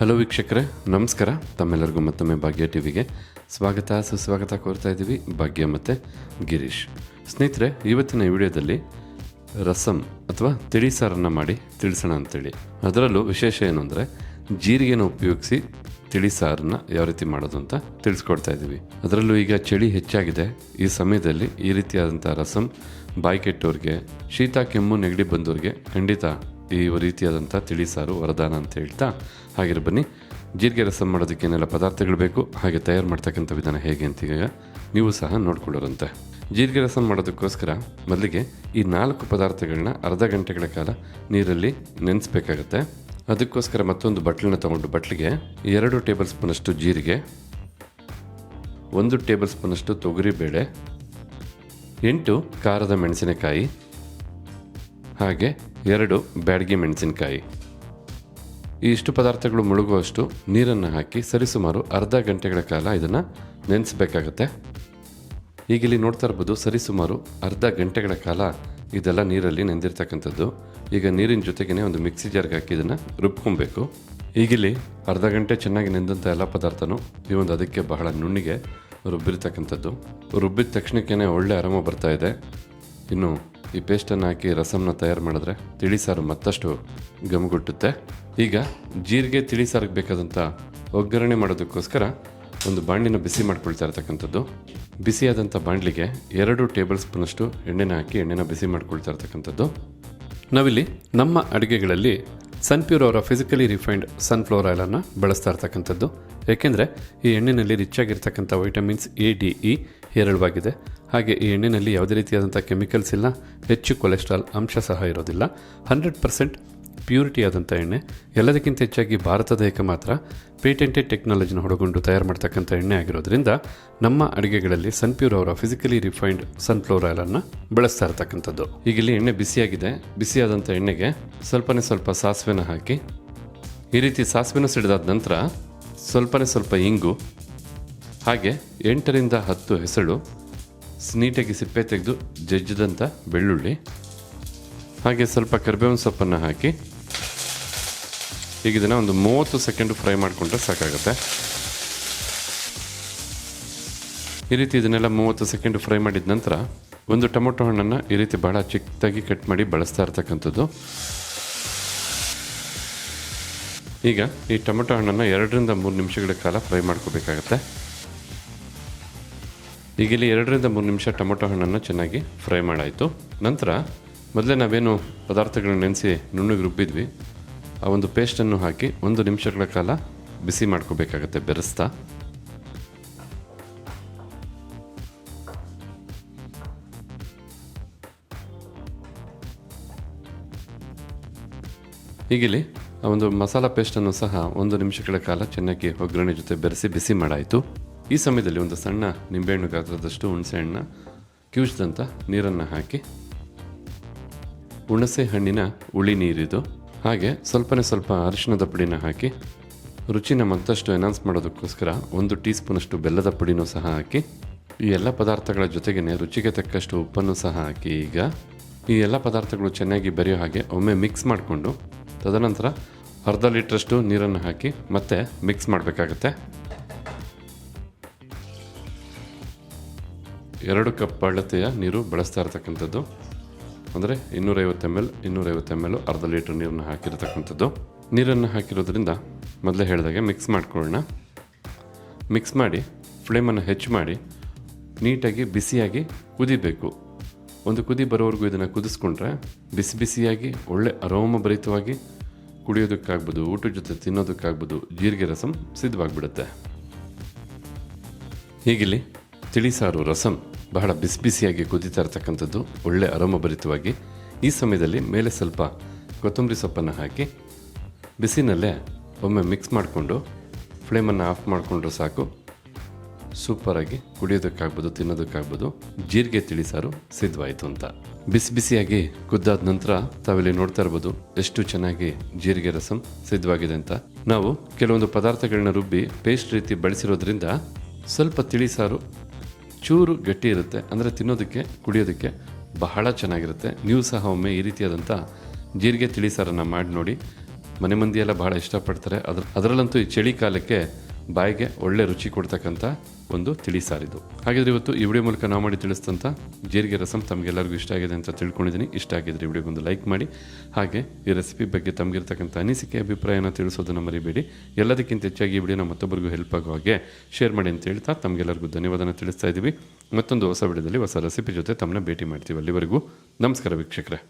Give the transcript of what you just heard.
Hello ವೀಕ್ಷಕರೇ. ನಮಸ್ಕಾರ. ತಮ್ಮೆಲ್ಲರಿಗೂ ಮತ್ತೊಮ್ಮೆ ಭಾಗ್ಯ ಟಿವಿಗೆ ಸ್ವಾಗತ, ಸುಸ್ವಾಗತ ಕೋರ್ತಾ ಇದ್ದೀವಿ ಭಾಗ್ಯ ಮತ್ತು ಗಿರೀಶ್. ಸ್ನೇಹಿತರೆ, ಇವತ್ತಿನ ವಿಡಿಯೋದಲ್ಲಿ ರಸಂ ಅಥವಾ ತಿಳಿ ಸಾರನ್ನು ಮಾಡಿ ತಿಳಿಸೋಣ ಅಂತೇಳಿ. ಅದರಲ್ಲೂ ವಿಶೇಷ ಏನು ಅಂದರೆ ಜೀರಿಗೆನ ಉಪಯೋಗಿಸಿ ತಿಳಿ ಸಾರನ್ನ ಯಾವ ರೀತಿ ಮಾಡೋದು ಅಂತ ತಿಳಿಸ್ಕೊಡ್ತಾ ಇದ್ದೀವಿ. ಅದರಲ್ಲೂ ಈಗ ಚಳಿ ಹೆಚ್ಚಾಗಿದೆ. ಈ ಸಮಯದಲ್ಲಿ ಈ ರೀತಿಯಾದಂಥ ರಸಂ ಬಾಯಿ ಕೆಟ್ಟೋರಿಗೆ ಶೀತ ಕೆಮ್ಮು ನೆಗಡಿ ಬಂದವ್ರಿಗೆ ಖಂಡಿತ ಈ ರೀತಿಯಾದಂಥ ತಿಳಿಸಾರು, ವರದಾನ ಅಂತ ಹೇಳ್ತಾ ಹಾಗೆ ಬನ್ನಿ. ಜೀರಿಗೆ ರಸಂ ಮಾಡೋದಕ್ಕೆ ಏನೆಲ್ಲ ಪದಾರ್ಥಗಳು ಬೇಕು, ಹಾಗೆ ತಯಾರು ಮಾಡ್ತಕ್ಕಂಥ ವಿಧಾನ ಹೇಗೆ ಅಂತ ಈಗ ನೀವು ಸಹ ನೋಡ್ಕೊಳ್ಳೋರಂತೆ. ಜೀರಿಗೆ ರಸಂ ಮಾಡೋದಕ್ಕೋಸ್ಕರ ಮೊದಲಿಗೆ ಈ ನಾಲ್ಕು ಪದಾರ್ಥಗಳನ್ನ ಅರ್ಧ ಗಂಟೆಗಳ ಕಾಲ ನೀರಲ್ಲಿ ನೆನೆಸ್ಬೇಕಾಗತ್ತೆ. ಅದಕ್ಕೋಸ್ಕರ ಮತ್ತೊಂದು ಬಟ್ಲನ್ನ ತಗೊಂಡು ಬಟ್ಲಿಗೆ ಎರಡು ಟೇಬಲ್ ಸ್ಪೂನಷ್ಟು ಜೀರಿಗೆ, ಒಂದು ಟೇಬಲ್ ಸ್ಪೂನಷ್ಟು ತೊಗರಿಬೇಳೆ, ಎಂಟು ಖಾರದ ಮೆಣಸಿನಕಾಯಿ, ಹಾಗೆ ಎರಡು ಬ್ಯಾಡಗಿ ಮೆಣಸಿನಕಾಯಿ. ಈ ಇಷ್ಟು ಪದಾರ್ಥಗಳು ಮುಳುಗುವಷ್ಟು ನೀರನ್ನು ಹಾಕಿ ಸರಿಸುಮಾರು ಅರ್ಧ ಗಂಟೆಗಳ ಕಾಲ ಇದನ್ನು ನೆನೆಸಬೇಕಾಗತ್ತೆ. ಈಗ ಇಲ್ಲಿ ನೋಡ್ತಾ ಇರ್ಬೋದು ಸರಿಸುಮಾರು ಅರ್ಧ ಗಂಟೆಗಳ ಕಾಲ ಇದೆಲ್ಲ ನೀರಲ್ಲಿ ನೆಂದಿರ್ತಕ್ಕಂಥದ್ದು. ಈಗ ನೀರಿನ ಜೊತೆಗೇ ಒಂದು ಮಿಕ್ಸಿ ಜಾರ್ಗೆ ಹಾಕಿ ಇದನ್ನು ರುಬ್ಕೊಬೇಕು. ಈಗಿಲ್ಲಿ ಅರ್ಧ ಗಂಟೆ ಚೆನ್ನಾಗಿ ನೆಂದಂಥ ಎಲ್ಲ ಪದಾರ್ಥನೂ ಈ ಒಂದು ಅದಕ್ಕೆ ಬಹಳ ನುಣ್ಣಿಗೆ ರುಬ್ಬಿರ್ತಕ್ಕಂಥದ್ದು. ರುಬ್ಬಿದ ತಕ್ಷಣಕ್ಕೇ ಒಳ್ಳೆ ಆರಾಮ ಬರ್ತಾ ಇದೆ. ಇನ್ನು ಈ ಪೇಸ್ಟನ್ನು ಹಾಕಿ ರಸಮ್ನ ತಯಾರು ಮಾಡಿದ್ರೆ ತಿಳಿ ಸಾರು ಮತ್ತಷ್ಟು ಗಮಗುಟ್ಟುತ್ತೆ. ಈಗ ಜೀರಿಗೆ ತಿಳಿ ಸಾರಿಗೆ ಬೇಕಾದಂಥ ಒಗ್ಗರಣೆ ಮಾಡೋದಕ್ಕೋಸ್ಕರ ಒಂದು ಬಾಂಡಿನ ಬಿಸಿ ಮಾಡ್ಕೊಳ್ತಾ ಇರತಕ್ಕಂಥದ್ದು. ಬಿಸಿಯಾದಂಥ ಬಾಂಡ್ಲಿಗೆ ಎರಡು ಟೇಬಲ್ ಸ್ಪೂನಷ್ಟು ಎಣ್ಣೆನ ಹಾಕಿ ಎಣ್ಣೆನ ಬಿಸಿ ಮಾಡ್ಕೊಳ್ತಾ ಇರ್ತಕ್ಕಂಥದ್ದು. ನಾವಿಲ್ಲಿ ನಮ್ಮ ಅಡುಗೆಗಳಲ್ಲಿ ಸನ್ಪ್ಯೂರ್ ಅವರ ಫಿಸಿಕಲಿ ರಿಫೈನ್ಡ್ ಸನ್ಫ್ಲವರ್ ಆಯಿಲನ್ನು ಬಳಸ್ತಾ ಇರ್ತಕ್ಕಂಥದ್ದು. ಏಕೆಂದರೆ ಈ ಎಣ್ಣೆಯಲ್ಲಿ ರಿಚ್ ಆಗಿರ್ತಕ್ಕಂಥ ವೈಟಮಿನ್ಸ್ ಎ ಡಿ ಇ ಹೇರಳವಾಗಿದೆ. ಹಾಗೆ ಈ ಎಣ್ಣೆಯಲ್ಲಿ ಯಾವುದೇ ರೀತಿಯಾದಂಥ ಕೆಮಿಕಲ್ಸ್ ಇಲ್ಲ. ಹೆಚ್ಚು ಕೊಲೆಸ್ಟ್ರಾಲ್ ಅಂಶ ಸಹ ಇರೋದಿಲ್ಲ. ಹಂಡ್ರೆಡ್ ಪರ್ಸೆಂಟ್ ಪ್ಯೂರಿಟಿ ಆದಂಥ ಎಣ್ಣೆ. ಎಲ್ಲದಕ್ಕಿಂತ ಹೆಚ್ಚಾಗಿ ಭಾರತದ ಏಕ ಮಾತ್ರ ಪೇಟೆಂಟೆಡ್ ಟೆಕ್ನಾಲಜಿನ ಹೊಡಗೊಂಡು ತಯಾರು ಮಾಡ್ತಕ್ಕಂಥ ಎಣ್ಣೆ ಆಗಿರೋದ್ರಿಂದ ನಮ್ಮ ಅಡುಗೆಗಳಲ್ಲಿ ಸನ್ಪ್ಯೂರ್ ಅವರ ಫಿಸಿಕಲಿ ರಿಫೈನ್ಡ್ ಸನ್ಫ್ಲವರ್ ಆಯಿಲನ್ನು ಬಳಸ್ತಾ ಇರ್ತಕ್ಕಂಥದ್ದು. ಈಗ ಇಲ್ಲಿ ಎಣ್ಣೆ ಬಿಸಿಯಾಗಿದೆ. ಬಿಸಿಯಾದಂಥ ಎಣ್ಣೆಗೆ ಸ್ವಲ್ಪನೇ ಸ್ವಲ್ಪ ಸಾಸಿವೆನ ಹಾಕಿ, ಈ ರೀತಿ ಸಾಸಿವೆನ ಸಿಡಿದಾದ ನಂತರ ಸ್ವಲ್ಪನೇ ಸ್ವಲ್ಪ ಇಂಗು, ಹಾಗೆ ಎಂಟರಿಂದ ಹತ್ತು ಹೆಸಳು ನೀಟಾಗಿ ಸಿಪ್ಪೆ ತೆಗೆದು ಜಜ್ಜಿದಂಥ ಬೆಳ್ಳುಳ್ಳಿ, ಹಾಗೆ ಸ್ವಲ್ಪ ಕರಿಬೇವಿನ ಸೊಪ್ಪನ್ನು ಹಾಕಿ, ಈಗ ಇದನ್ನು ಒಂದು ಮೂವತ್ತು ಸೆಕೆಂಡ್ ಫ್ರೈ ಮಾಡಿಕೊಂಡ್ರೆ ಸಾಕಾಗುತ್ತೆ. ಈ ರೀತಿ ಇದನ್ನೆಲ್ಲ ಮೂವತ್ತು ಸೆಕೆಂಡ್ ಫ್ರೈ ಮಾಡಿದ ನಂತರ ಒಂದು ಟೊಮೊಟೊ ಹಣ್ಣನ್ನು ಈ ರೀತಿ ಬಹಳ ಚಿಕ್ಕದಾಗಿ ಕಟ್ ಮಾಡಿ ಬಳಸ್ತಾ ಇರ್ತಕ್ಕಂಥದ್ದು. ಈಗ ಈ ಟೊಮೊಟೊ ಹಣ್ಣನ್ನು ಎರಡರಿಂದ ಮೂರು ನಿಮಿಷಗಳ ಕಾಲ ಫ್ರೈ ಮಾಡ್ಕೋಬೇಕಾಗತ್ತೆ. ಈಗ ಇಲ್ಲಿ ಎರಡರಿಂದ ಮೂರು ನಿಮಿಷ ಟೊಮೊಟೊ ಹಣ್ಣನ್ನು ಚೆನ್ನಾಗಿ ಫ್ರೈ ಮಾಡಾಯಿತು. ನಂತರ ಮೊದಲೇ ನಾವೇನು ಪದಾರ್ಥಗಳನ್ನ ನೆನೆಸಿ ನುಣ್ಣಗೆ ರುಬ್ಬಿದ್ವಿ. ಆ ಒಂದು ಪೇಸ್ಟನ್ನು ಹಾಕಿ ಒಂದು ನಿಮಿಷಗಳ ಕಾಲ ಬಿಸಿ ಮಾಡ್ಕೋಬೇಕಾಗತ್ತೆ ಬೆರೆಸ್ತಾ. ಈಗಿಲ್ಲಿ ಆ ಒಂದು ಮಸಾಲ ಪೇಸ್ಟನ್ನು ಸಹ ಒಂದು ನಿಮಿಷಗಳ ಕಾಲ ಚೆನ್ನಾಗಿ ಒಗ್ಗರಣೆ ಜೊತೆ ಬೆರೆಸಿ ಬಿಸಿ ಮಾಡಾಯಿತು. ಈ ಸಮಯದಲ್ಲಿ ಒಂದು ಸಣ್ಣ ನಿಂಬೆಹಣ್ಣು ಗಾತ್ರದಷ್ಟು ಹುಣಸೆಹಣ್ಣ ಕಿವುಚಿದಂಥ ನೀರನ್ನು ಹಾಕಿ, ಹುಣಸೆ ಹಣ್ಣಿನ ಉಳಿ ನೀರಿದು, ಹಾಗೆ ಸ್ವಲ್ಪನೇ ಸ್ವಲ್ಪ ಅರಿಶಿಣದ ಪುಡಿನ ಹಾಕಿ, ರುಚಿನ ಮತ್ತಷ್ಟು ಎನಾನ್ಸ್ ಮಾಡೋದಕ್ಕೋಸ್ಕರ ಒಂದು ಟೀ ಸ್ಪೂನಷ್ಟು ಬೆಲ್ಲದ ಪುಡಿನೂ ಸಹ ಹಾಕಿ, ಈ ಎಲ್ಲ ಪದಾರ್ಥಗಳ ಜೊತೆಗೇ ರುಚಿಗೆ ತಕ್ಕಷ್ಟು ಉಪ್ಪನ್ನು ಸಹ ಹಾಕಿ ಈಗ ಈ ಎಲ್ಲ ಪದಾರ್ಥಗಳು ಚೆನ್ನಾಗಿ ಬೆರೆಯೋ ಹಾಗೆ ಒಮ್ಮೆ ಮಿಕ್ಸ್ ಮಾಡಿಕೊಂಡು, ತದನಂತರ ಅರ್ಧ ಲೀಟ್ರಷ್ಟು ನೀರನ್ನು ಹಾಕಿ ಮತ್ತೆ ಮಿಕ್ಸ್ ಮಾಡಬೇಕಾಗತ್ತೆ. ಎರಡು ಕಪ್ ಅಳತೆಯ ನೀರು ಬಳಸ್ತಾ ಇರತಕ್ಕಂಥದ್ದು. ಅಂದರೆ ಇನ್ನೂರೈವತ್ತು ಎಂ ಎಲ್ ಇನ್ನೂರೈವತ್ತು ಎಂ ಎಲ್ ಅರ್ಧ ಲೀಟ್ರ್ ನೀರನ್ನು ಹಾಕಿರತಕ್ಕಂಥದ್ದು. ನೀರನ್ನು ಹಾಕಿರೋದ್ರಿಂದ ಮೊದಲೇ ಹೇಳಿದಾಗೆ ಮಿಕ್ಸ್ ಮಾಡ್ಕೊಳ್ಳೋಣ. ಮಿಕ್ಸ್ ಮಾಡಿ ಫ್ಲೇಮನ್ನು ಹೆಚ್ಚು ಮಾಡಿ, ನೀಟಾಗಿ ಬಿಸಿಯಾಗಿ ಕುದಿಬೇಕು. ಒಂದು ಕುದಿ ಬರೋವರೆಗೂ ಇದನ್ನು ಕುದಿಸ್ಕೊಂಡ್ರೆ ಬಿಸಿ ಬಿಸಿಯಾಗಿ, ಒಳ್ಳೆ ಅರೋಮಭರಿತವಾಗಿ ಕುಡಿಯೋದಕ್ಕಾಗ್ಬೋದು ಊಟದ ಜೊತೆ ತಿನ್ನೋದಕ್ಕಾಗ್ಬೋದು, ಜೀರಿಗೆ ರಸಂ ಸಿದ್ಧವಾಗಿಬಿಡುತ್ತೆ. ಹೀಗಿಲ್ಲಿ ತಿಳಿಸಾರು ರಸಂ ಬಹಳ ಬಿಸಿ ಬಿಸಿಯಾಗಿ ಕುದೀತಾ ಇರ್ತಕ್ಕಂಥದ್ದು ಒಳ್ಳೆ ಅರೋಮಭರಿತವಾಗಿ ಈ ಸಮಯದಲ್ಲಿ ಮೇಲೆ ಸ್ವಲ್ಪ ಕೊತ್ತಂಬರಿ ಸೊಪ್ಪನ್ನು ಹಾಕಿ ಬಿಸಿನಲ್ಲೇ ಒಮ್ಮೆ ಮಿಕ್ಸ್ ಮಾಡಿಕೊಂಡು ಫ್ಲೇಮನ್ನು ಆಫ್ ಮಾಡಿಕೊಂಡ್ರೆ ಸಾಕು. ಸೂಪರಾಗಿ ಕುಡಿಯೋದಕ್ಕಾಗ್ಬೋದು, ತಿನ್ನೋದಕ್ಕಾಗ್ಬೋದು ಜೀರಿಗೆ ತಿಳಿಸಾರು ಸಿದ್ಧವಾಯಿತು ಅಂತ. ಬಿಸಿ ಬಿಸಿಯಾಗಿ ಕುದ್ದಾದ ನಂತರ ತಾವಿಲ್ಲಿ ನೋಡ್ತಾ ಇರ್ಬೋದು ಎಷ್ಟು ಚೆನ್ನಾಗಿ ಜೀರಿಗೆ ರಸಂ ಸಿದ್ಧವಾಗಿದೆ ಅಂತ. ನಾವು ಕೆಲವೊಂದು ಪದಾರ್ಥಗಳನ್ನ ರುಬ್ಬಿ ಪೇಸ್ಟ್ ರೀತಿ ಬಳಸಿರೋದ್ರಿಂದ ಸ್ವಲ್ಪ ತಿಳಿಸಾರು ಚೂರು ಗಟ್ಟಿ ಇರುತ್ತೆ. ಅಂದರೆ ತಿನ್ನೋದಕ್ಕೆ, ಕುಡಿಯೋದಕ್ಕೆ ಬಹಳ ಚೆನ್ನಾಗಿರುತ್ತೆ. ನೀವು ಸಹ ಒಮ್ಮೆ ಈ ರೀತಿಯಾದಂಥ ಜೀರಿಗೆ ತಿಳಿಸಾರನ್ನು ಮಾಡಿ ನೋಡಿ. ಮನೆ ಮಂದಿಯೆಲ್ಲ ಬಹಳ ಇಷ್ಟಪಡ್ತಾರೆ. ಅದ್ರ, ಅದರಲ್ಲಂತೂ ಈ ಚಳಿ ಕಾಲಕ್ಕೆ ಬಾಯಿಗೆ ಒಳ್ಳೆ ರುಚಿ ಕೊಡ್ತಕ್ಕಂಥ ಒಂದು ತಿಳಿ ಸಾರಿದು. ಹಾಗಿದ್ರೆ ಇವತ್ತು ಈ ವಿಡಿಯೋ ಮೂಲಕ ನಾವು ಮಾಡಿ ತಿಳಿಸ್ತಂಥ ಜೀರಿಗೆ ರಸಂ ತಮಗೆಲ್ಲರಿಗೂ ಇಷ್ಟ ಆಗಿದೆ ಅಂತ ತಿಳ್ಕೊಂಡಿದ್ದೀನಿ. ಇಷ್ಟ ಆಗಿದ್ರೆ ವಿಡಿಯೋಗೊಂದು ಲೈಕ್ ಮಾಡಿ. ಹಾಗೆ ಈ ರೆಸಿಪಿ ಬಗ್ಗೆ ತಮಗಿರ್ತಕ್ಕಂಥ ಅನಿಸಿಕೆ, ಅಭಿಪ್ರಾಯನ ತಿಳಿಸೋದನ್ನು ಮರಿಬೇಡಿ. ಎಲ್ಲದಕ್ಕಿಂತ ಹೆಚ್ಚಾಗಿ ಈ ವಿಡಿಯೋನ ಮತ್ತೊಬ್ಬರಿಗೂ ಹೆಲ್ಪ್ ಆಗೋ ಹಾಗೆ ಶೇರ್ ಮಾಡಿ ಅಂತ ಹೇಳ್ತಾ ತಮಗೆಲ್ಲರಿಗೂ ಧನ್ಯವಾದನ ತಿಳಿಸ್ತಾ ಇದ್ದೀವಿ. ಮತ್ತೊಂದು ಹೊಸ ವಿಡಿಯೋದಲ್ಲಿ ಹೊಸ ರೆಸಿಪಿ ಜೊತೆ ತಮ್ಮನ್ನ ಭೇಟಿ ಮಾಡ್ತೀವಿ ಅಲ್ಲಿವರೆಗೂ. ನಮಸ್ಕಾರ ವೀಕ್ಷಕರೇ.